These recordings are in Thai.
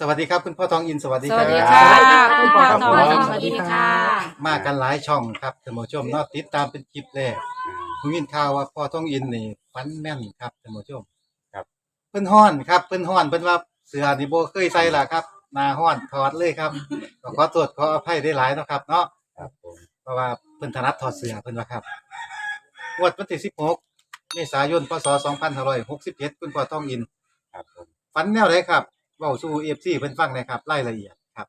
สวัสดีครับคุณพ่อทองอินสวัสดีสครัวับสดีค่ะครับ คุณพ่อครับทองผมสวัสดีค่ะ มากันหลายช่องครับท่านผู้ชมเนาะติดตามเป็นคลิปแรกผมยินข่าวว่าพ่อทองอินนี่ฟันแม่นครับท่านผู้ชมครับ เพิ่นฮ้อนครับเพิ่นฮ้อนเพิ่นว่าเสื้อนี่บ่เคยใส่ล่ะครับหน้าฮ้อนถอดเลยครับก็ขอโทษขออภัยได้หลายเนาะครับ เนาะครับผมเพราะว่าเพิ่นถนัดถอดเสื้อเพิ่นว่าครับงวดวันที่16เมษายนพศ2567คุณพ่อทองอินครับผม ฟันแนวไหนครับ เว้าสู่ FC เพิ่นฟังหน่อยครับรายละเอียดครับ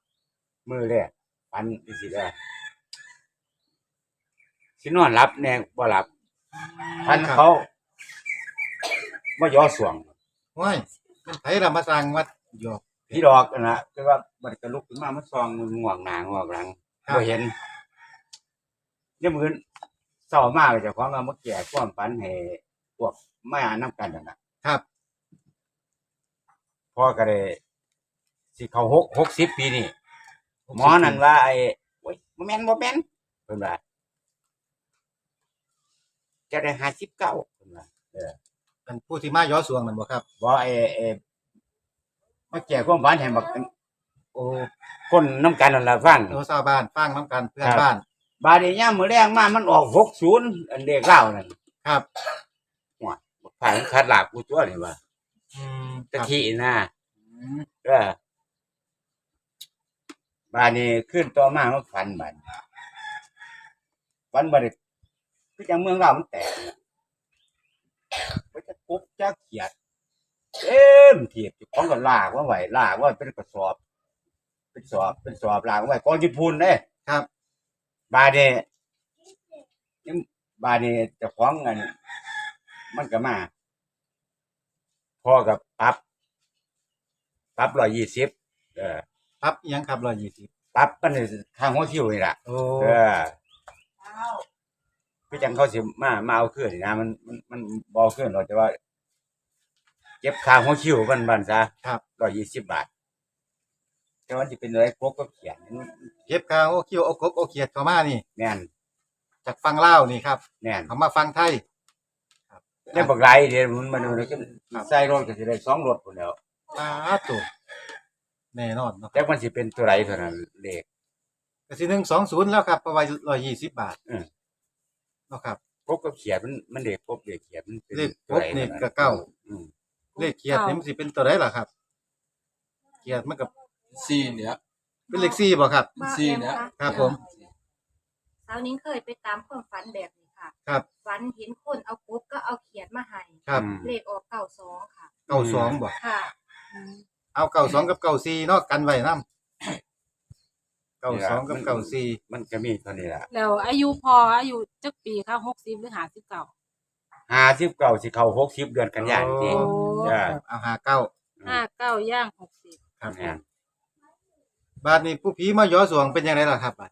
มือแรกปันอีสิได้สินอนรับแน่บ่หลับพันครับเขาบ่ย่อสวงว้ายมันไผละมาสร้างวัดหยอก พี่ดอกนั่นนะคือว่ามันก็ลุกขึ้นมามันซองมันง่วงหน้าง่วงหลังครับ บ่เห็นเนี่ยมื้อเศร้ามากเลยเจ้าของเอามาแก่ความฝันให้พวกมานํกันนั่นน่ะครับ พ่อก็ได้สิเข้า6 60ปีนี่หมอนั่นว่าไอ้โอ้ยบ่แม่นบ่แม่นเพิ่นว่าจะได้59เพิ่นว่าเป็นผู้ที่มาย้อสวงนั่นบ่ครับ บ่ไอ้ไอ้มาแก่ความหวานให้บักโอ้คนน้ำกันนั่นล่ะฟัง โนชาวบ้านฟังน้ำกันเพื่อนครับ บ้าน บาดนี้ยามมื้อแรงมามันออก60อันเลขเล่านั่นครับ ผ่านคัดหลากกูตัวนี่ว่าอืมตะครับกี้นะอืม เออบาดนี้ขึ้นต่อมามันฝันบัดฝันบัดนี้คือจังเมืองเรามันแตกเนี่ยมันจะกุบจะเขียดเต็มเทียบเจ้าของก็ลากว่าไว้ลากว่าเป็นกระสอบ เป็นสอบเป็นสอบลากไว้กองญี่ปุ่นเด้ครับ บาดนี้ยังบาดนี้เจะฟ้าของเงินมันก็มาพ่อกับปรับ ปรับร้อยยี่สิบเออครับอิหยังครับร้อยยี่สิบปรับมันนี่ทางหัวคิวนี่แหละโอ้เออพี่จังเขาสิมามาเอาเครื่องนี่นะมันมันมันบเอาเครื่องเราแต่ว่า เก็บค่าหัวคิวมันบันซะครับร้อยยี่สิบบาท แต่ว่าจะเป็นอะไรพวกก็เขียนเก็บข้าวโอ้คิวโอ้กบโอ้เขียดเข้ามานี่แน่นจากฟังเล่าวนี่ครับแน่นเขามาฟังไทยครับได้บักไรเดี๋ยวมันมันมันก็ใส่รถก็จะได้สองรถคนเดียวอ่าตัว แน่นอนเนาะแต่มันสิเป็นตัวไรเท่านั้นเลข ก็สิหนึ่งสองศูนย์แล้วครับประมาณร้อยยี่สิบบาทอืม เนาะครับกบกับเขียนมันมันเลขกบเลขเขียนมันเป็นเลขตัวไรกบนี่ท่าก็เก้า อืมเลขเขียดนี่มันสิเป็นตัวไหนล่ะครับเขียดมันกับซีเนี่ย เป็นเลขสี่บ่ครับเป็นซีเนี่ยครับผม สาวนิ้งเคยไปตามความฝันแบบนี้ค่ะครับ ฝันเห็นคนเอากบก็เอาเขียดมาให้ครับ อืมเลขออกเก้าสองค่ะ เก้าสองบ่ค่ะ เอาเก้าสองกับเก้าสี่เนาะกันไว้นำเก้าสองกับเก้าสี่มันก็มีเท่านี้แหละแล้วอายุพออายุจักปีค่ะหกสิบหรือห้าสิบเก้าห้าสิบเก้าสิเข้าหกสิบเดือนกันยายนนี่โอ้จ้าเอาหาเก้าห้าเก้าย่างหกสิบครับแม่นบาทนี้ผู้ผีมาย้อสวงเป็นยังไงล่ะครับบาด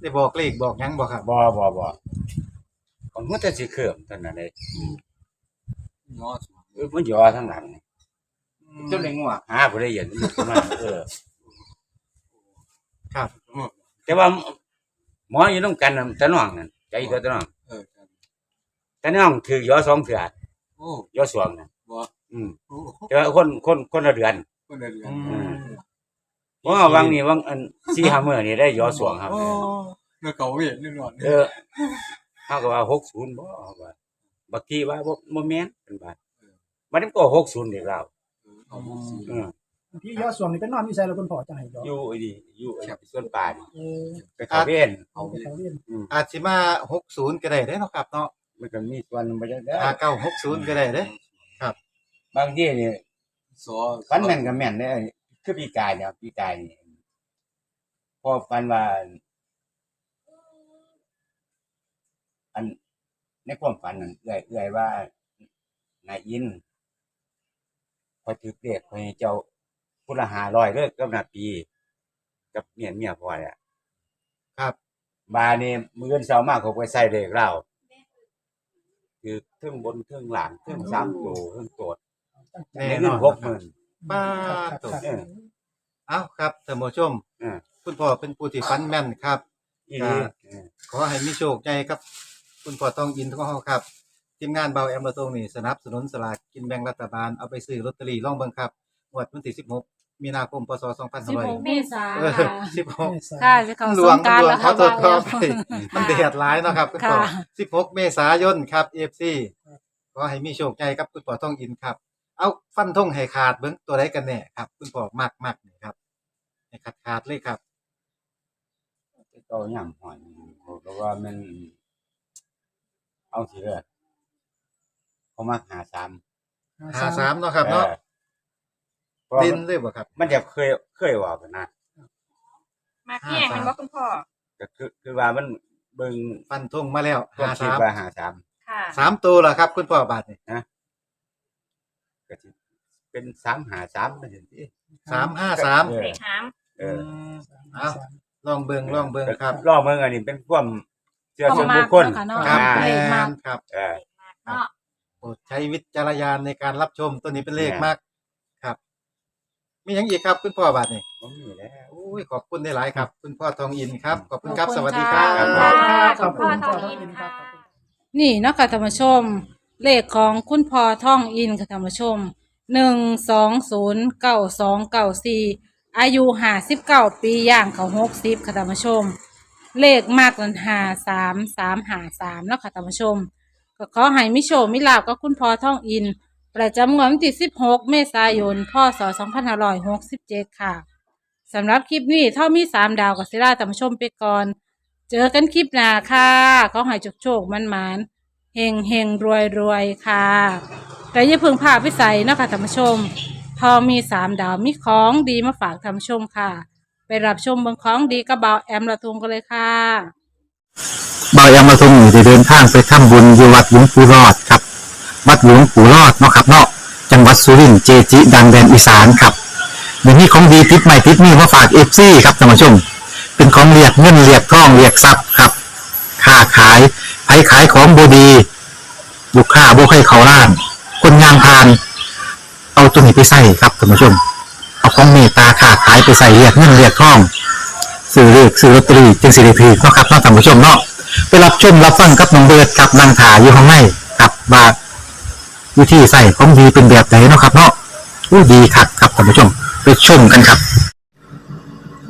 ได้บอกเลขบอกหยังบอกครับบ่บ่บ่ของมันจะสิเขื่อมเท่านั้นเลยงอเออมันย่อทั้งหลังนี่ จนได้งัวหาผู้ใดเห็นมันก็มาเออ ครับแต่ว่า หมออยู่น้ำกันน่ะตะน้องนั่นใจตัวตะน้องเออครับตะน้องถือย่อสองเถื่อโอ้ย่อสวงน่ะบ่อืมโอ้แต่ว่าคนคนคนละเดือนคนเดียวกันอืมเพราะว่าวังนี้วังอันสี่ห้ามื้อนี่ได้ย่อสวงครับ โอ้เมื่อเก่าเวียนนิดหน่อยเออเขาก็ว่าหกศูนย์บ่ว่าบักทีว่าบ่บ่แม่นเป็นบาดมันก็หกศูนย์เด็กเรา เอาหกซีเออพี่ยอดส่วนนี่เป็นนอนมีใส่แล้วคนพอจังไห้ยอดอยู่ไอ้นี่อยู่ไอ้ส่วนป่านี่เออไปเขาเว้นเอาไปเขาเรียนอาจสิมาหกศูนย์ก็ได้เด้เนาะครับเนาะมันก็มีส่วนบ่จังได๋อาเก้าหกศูนย์ก็ได้เด้บางทีนี่ซอฟันแม่นก็แม่นเด้อคือปีกายเนี่ยปีกายนี่พอฟันว่า อันในความฝันนั่นเอื้อยเอื้อยว่านายอิน พอถือเปรียกพอให้เจ้าพุละ500เด้อกับนาปีกับเมียเมียพอเนี่ยครับ บานี่มื้ออนเช้ามาเขาไปใส่เลขเราคือเทิงบนเทิงหลังเทิงสามโตเทิงโตดแน่ได้นเงิอนนหกหมื่นบ้าครับตัวครับเออเอ้าครับท่านผู้ชมเออคุณพ่อเป็นผู้ที่ฟันแม่นครับอีหลีครับเออขอให้มีโชคใหญ่ครับ คุณพ่อทองอินของเราครับ ทีมงานเบาแอมระตรงนี่สนับสนุนสลากกินแบ่งรัฐบาลเอาไปซื้อลอตเตอรี่ล่องเบิ่งครับงวดวันที่16 มีนาคมพศสิบหก2500เมษาเออค่ะ16 ค่ะจะเข้าหลสวงงกรารหลวงแล้วขอค่ะโทษขอว่าอภัยมันแดดร้ายเนาะครับคุณพ่อค่ะ 16 เมษายนครับ FC ขอให้มีโชคใหญ่ครับคุณพ่อท่องอินครับ เอาฟันธงให้ขาดเบิ่งตัวใดกันแน่ครับ คุณพ่อมากมากนี่ครับให้ขาดขาดๆเลยครับเอาย่ำหอยเพราะว่ามัน เอาสิเล ยเขามาหาสาม53เนาะครับเนาะออเพราะว่าดินมันเลยบ่ครับ มันจะเคยเคยว่ากันนะมาแห้งมันว่าคุณพ่อก็คือคือว่ามันเบิ่งฟันธงมาแล้วความคิด53ว่าหาสามค่ะสามตัวเหรอครับคุณพ่อบาทนี่ก็สิเป็นสามหาสามนั่นสิสามห้าสามเออเด็กหามเออเอาลองเบิ่งลองเบิ่งครับรอบเมืองอันนี้เป็นความเชื่อควาส่วมนมาบุกคคลเนาะค่ะเนาะ ครับอ่าเลขมากครับเออเนาะ โปรดใช้วิจารณญาณในการรับชมตัวนี้เป็นเลขเนี่ยมากครับ มีอย่างอีกครับคุณพ่อบาทนี่ผมมีแล้วโอ้ยขอบคุณได้หลายครับ คุณพ่อทองอินครับขอบคุณครับขอบคุณสวัสดีครับค่ะขอบคุณพ่อพ่ทอองทองอิอินนคค่ะรับนี่เนาะคะธรรมชม เลขของคุณพ่อท่องอินค่ะธรรมชมหนึ่งสองศูนย์เก้าสองเก้าสี่อายุห้าสิบเก้าปีย่างเขาหกสิบค่ะธรรมชม เลขมากนั้นหาสามสามหาสามแล้วค่ะธรรมชม ก็ขอให้มิโชคมิลาบกับคุณพ่อท่องอิน ประจำงวดวันที่สิบหกเมษายน พศสองพันห้าร้อยหกสิบเจ็ดค่ะสำหรับคลิปนี้เท่ามีสามดาวกับศิลาธรรมชมไปก่อน เจอกันคลิปหน้าค่ะขอให้โชคโชคมันมันเฮงเฮงรวยรวยค่ะแต่อย่าเพึ่งพาไปใส่นาะคะท่านผู้ชม พอมีสามดาวมีของดีมาฝากท่านผู้ชมค่ะ ไปรับชมบางของดีกระเบาแอมละทุงกันเลยค่ะ บายามาทรงอยู่ได้เดินทางไปทำบุญอยู่วัดหลวงปู่รอดครับ วัดหลวงปู่รอดเนาะครับเนาะจังหวัดสุรินทร์เจจิดังแดนอีสานครับเดี๋ยวนี้ของดีติดใหม่ติดนี่มาฝากเอฟซีครับท่านผู้ชม เป็นของเรียกเงินเรียกทองเรียกทรัพย์ครับค้าขายไผขายของบดี ลูกค้าบ่ให้เขาล้าน คนงานพาน เอาตัวนี้ไปใส่ครับท่านผู้ชม เอาของเมตตาค้าขายไปใส่เรียกเงินเรียกทองซื้อเลขซื้อลอตเตอรี่จึงสิริพีเนาะครับท่านผู้ชมเนาะ ไปรับชมรับฟังกับน้องเบิร์ดกับนางถาอยู่ข้างในกับว่าวิธีใส่ของดีเป็นแบบไหนเนาะครับเนาะอู้ดีคักครับท่านผู้ชมไปชมกันครับ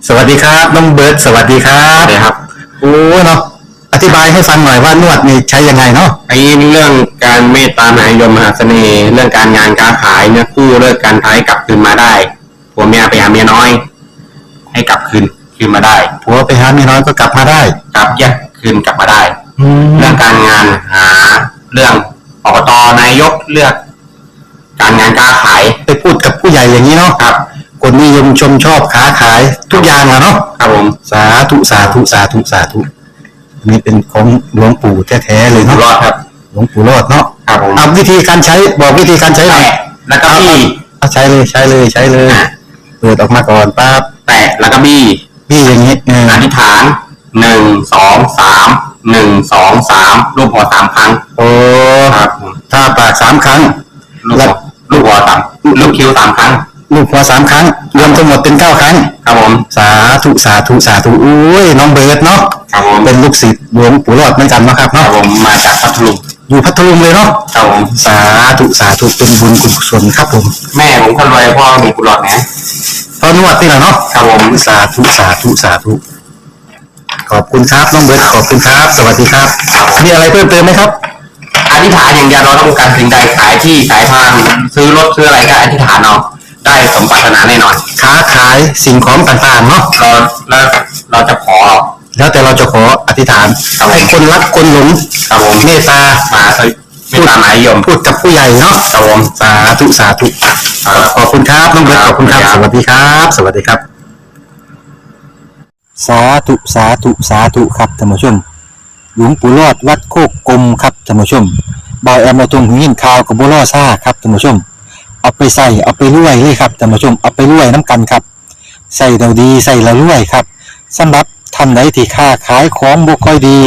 สวัสดีครับน้องเบิร์ดสวัสดีครับสวัสดีครับ โอ้เนาะอธิบายให้ฟังหน่อยว่านวดนี่ใช้ยังไงเนาะไอ้เรื่องการเมตตามหานิยมมหาเสน่ห์เรื่องการงานการขายเนี่ยกู้เลิกการท้ายกลับคืนมาได้ผัวเมียไปหาเมียน้อย ให้กลับคืนคืนมาได้ผัวไปหาเมียน้อยก็กลับมาได้ กลับแยก คืนกลับมาได้แล้เรื่วองการงานหา เรื่องอบตนายกเลือก การงานการขายไปพูดกับผู้ใหญ่อย่างนี้เนาะครับ คนนิยมชมชอบค้าขายทุกอย่างอะเนาะครับผมสาธุสาธุสาธุสาธุอันนี้เป็นของหลวงปู่แท้ๆเลยอยู่เนาะรอดครับ หลวงปู่รอดเนาะครับผมเอาวิธีการใช้บอกวิธีการใช้หน่อยแตะแล้วก็บี้เอาใช้เลยใช้เลยใช้เลย เปิดออกมาก่อนปั๊บแตะแล้วก็บี้พี่อย่างนี้เอออธิษฐาน หนึ่งสองสามหนึ่งสองสามรูปหัวสามครั้งโอ้ครับผมถ้าปากสามครั้ง ลูกหัวลูกหัวสามลูกคิ้วสามครั้ง ลูกหัวสามครั้ง รวมทั้งหมดเป็นเก้าครั้ง ครับผม สาธุสาธุสาธุอุ้ยน้องเบิร์ดเนาะครับผมเป็นลูกศิษย์หลวงปู่รอดเหมือนกันเนาะครับครัเนาะบผมมาจากพัทลุงอยู่พัทลุงเลยเนาะครับผมสาธุสาธุเป็นบุญกุศลครับผมแม่ผมคนรวยพ่อมีกุหลาบนะตอนนวดนี่แหละเนาะครับผม สาธุสาธุสาธุ ขอบคุณครับน้องเบิร์ตขอบคุณครับ สวัสดีครับ มีอะไรเพิ่มเติมไหมครับ อธิษฐานอย่างเดียวเราต้องการสิ่งใดขายที่ขายทางซื้อรถซื้ออะไรก็อธิษฐานเอาได้สมปรารถนาแน่นอนค้าขายสิ่งของต่างๆเนาะเราแล้วเราจะขอ แล้วแต่เราจะขออธิษฐานให้คนรักคนหลงครับผมเมตตามาสวิไม่ตามหมายยมพูดกับผู้ใหญ่เนาะครับผมสาธุสาธุขอบคุณครับน้องเบิร์ตขอบคุณครับ สวัสดีครับ สวัสดีครับ สาธุสาธุสาธุครับท่านผู้ชม หลวงปู่รอดวัดโคกกลมครับท่านผู้ชมบอยแอมมาตรงหินข่าวกับบัวล่อซ่าครับท่านผู้ชม เอาไปใส่เอาไปรวยเลยครับท่านผู้ชมเอาไปรวยน้ำกันครับ ใส่เราดีใส่เรารวยครับสำหรับท่านใดที่ค้าขายของบ่ค่อยดี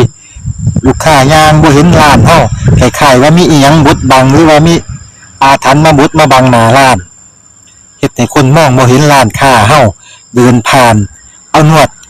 ลูกค้ายางบ่เห็นร้านเฮาคล้ายว่ามีอีหยังบดบังหรือว่ามีอาถรรพ์มาบดมาบังหน้าร้านเฮ็ดให้คนมองบ่เห็นร้านค้าเฮาเดินผ่าน เอานวด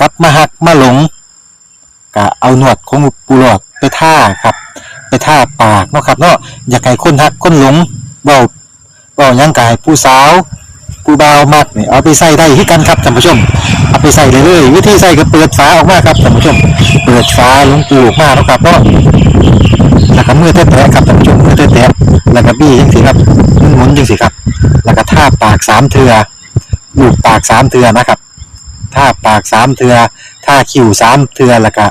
กลับมาหักมาหลงก็เอาหนวดของปูหลอดไปท่าครับ ไปท่าปากเนาะครับเนาะอยากให้คนหักคนหลงเบาเบาหยังกายผู้สาวผู้บ่าวมากเนี่ยเอาไปใส่ได้ที่กันครับท่านผู้ชม เอาไปใส่เลยเลยวิธีใส่ก็เปิดฝาออกมาครับท่านผู้ชม เปิดฝาลงปูออกมาเนาะครับเนาะแล้วก็มือแตะๆครับท่านผู้ชมมือแตะๆแล้วก็บี้จังสิครับหมุนๆจังสิครับ แล้วก็ท่าปากสามเทือลูบปากสามเทือนะครับ ท่าปากสามเทือท่าคิ้วสามเทือแล้วก็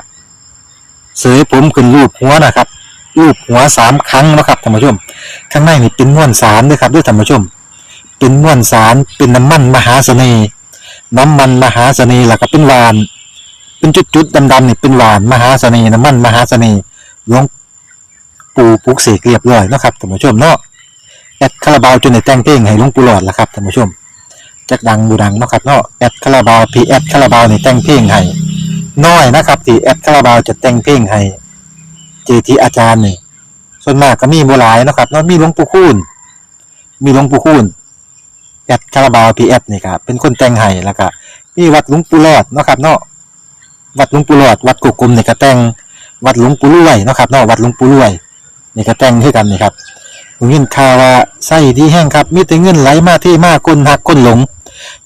เสยผมขึ้นรูปหัวนะครับ รูปหัวสามครั้งนะครับท่านผู้ชม ข้างในนี่เป็นม้วนสารด้วยครับด้วยท่านผู้ชม เป็นม้วนสารเป็นน้ำมันมหาเสน่ห์น้ำมันมหาเสน่ห์แล้วก็เป็นหวาน เป็นจุดๆดำๆนี่เป็นหวานมหาเสน่ห์น้ำมันมหาเสน่ห์หลวงปู่ปลุกเสกเรียบร้อยนะครับท่านผู้ชมเนาะแอดคาราบาวจนในแต่งเพลงให้หลวงปู่หลอดละครับท่านผู้ชม จักดังบูดังเนาะครับเนาะแอดคาราบาวพีแอดคาราบาวในแต่งเพลงให้น้อยนะครับที่แอดคาราบาวจะแต่งเพลงให้เจทีอาจารย์นี่ส่วนมากก็มีบัวหลายนะครับเนาะมีหลวงปู่คูณมีหลวงปู่คูณแอดคาราบาวพีแอดนี่ครับเป็นคนแต่งให้แล้วก็มีวัดหลวงปู่รอดเนาะครับเนาะวัดหลวงปู่รอดวัดกุกกลมนี่ก็แต่งวัดหลวงปู่รวยเนาะครับเนาะวัดหลวงปู่รวยนี่ก็แต่งให้กันนี่ครับ ผมยินข่าว่าไส้ดีแห้งครับ มีแต่เงินไหลมาที่มาคนหักคนหลง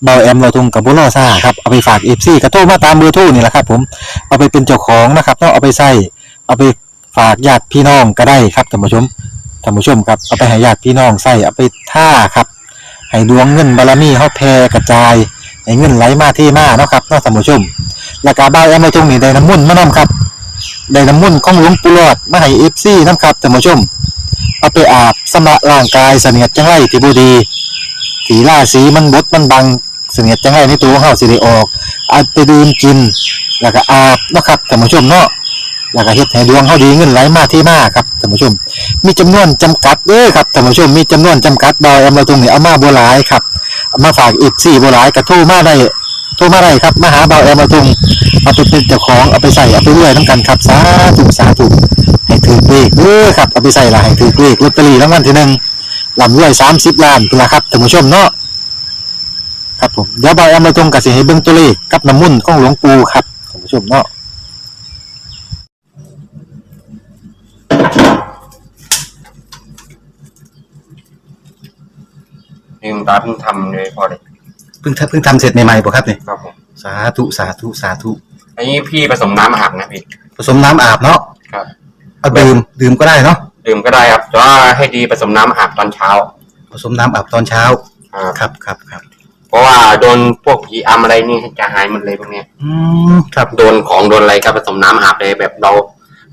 เบาแอมเราทงกับบุรอซ่าครับเอาไปฝากเอฟซีกระโทรมาตามเบอร์โทรนี่แหละครับ ผมเอาไปเป็นเจ้าของนะครับเนาะเอาไปใส่เอาไปฝากญาติพี่น้องก็ได้ครับท่านผู้ชมท่านผู้ชมครับเอาไปให้ญาติพี่น้องใส่เอาไปท่าครับให้ดวงเงินบารมีเฮาแผ่กระจายให้เงินไหลมาที่มาเนาะครับเนาะท่านผู้ชมแล้วก็บ้าแอมมาตรงนี้ได้น้ำมุ่นมานํครับได้น้ำมุ่นของหลวงปู่หลอดมาให้ FC นํครับท่านผู้ชม เอาไปอาบสำระร่างกายเสนียดจังไรที่บ่ดีสีล่าสีมันบดมันบังเสนียดจังไรในตัวเฮาสิได้ออกเอาไปดื่มกิน แล้วก็อาบนะครับท่านผู้ชมเนาะแล้วก็เฮ็ดให้ดวงเขาดีเงินไหลมาที่มาครับท่านผู้ชม มีจำนวนจำกัดเด้อครับท่านผู้ชมมีจำนวนจำกัดดอยเอามาตรงนี้เอามาบ่หลายครับเอามาฝากอีก4บ่หลายก็โทรมาได้ โทรมาได้ครับมาหาเบาแอมมาตรงเอาไปเป็นเจ้าของเอาไปใส่เอาไปรวยนํกันครับสาธุสาธุให้ถือเลขเด้อครับเอาไปใส่ละให้ถือเลขลอตเตอรี่รางวัลที่หนึ่งลำรวย30ล้านพุ่นละครับท่านผู้ชมเนาะครับผมเดี๋ยวเบาแอมมาตรงก็สิให้เบิ่งตัวเลขกับน้ำมุ่นของหลวงปู่ครับท่านผู้ชมเนาะลืมตาเพิ่งทำเลยพอเลย เพิ่งทำเพิ่งทำเสร็จใหม่ๆป่ะครับเนี่ยครับผมสาธุสาธุสาธุอันนี้พี่ผสมน้ำอาบนะพี่ผสมน้ำอาบเนาะครับ เอาดื่มดื่มก็ได้เนาะดื่มก็ได้ครับแต่ว่าให้ดีผสมน้ำอาบตอนเช้าผสมน้ำอาบตอนเช้าครับครับครับครับเพราะว่าโดนพวกผีอำอะไรนี่จะหายหมดเลยพวกเนี้ยอืมครับโดนของโดนอะไรก็ผสมน้ำอาบเลยแบบเรา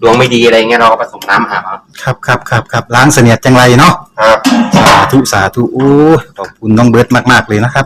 ดวงไม่ดีอะไรเงี้ยเราก็ผสมน้ำอาบเอาครับครับครับครับล้างเสนียดจังไรเนาะครับ สาธุสาธุโอ้ยขอบคุณน้องเบิร์ตมากๆเลยนะครับ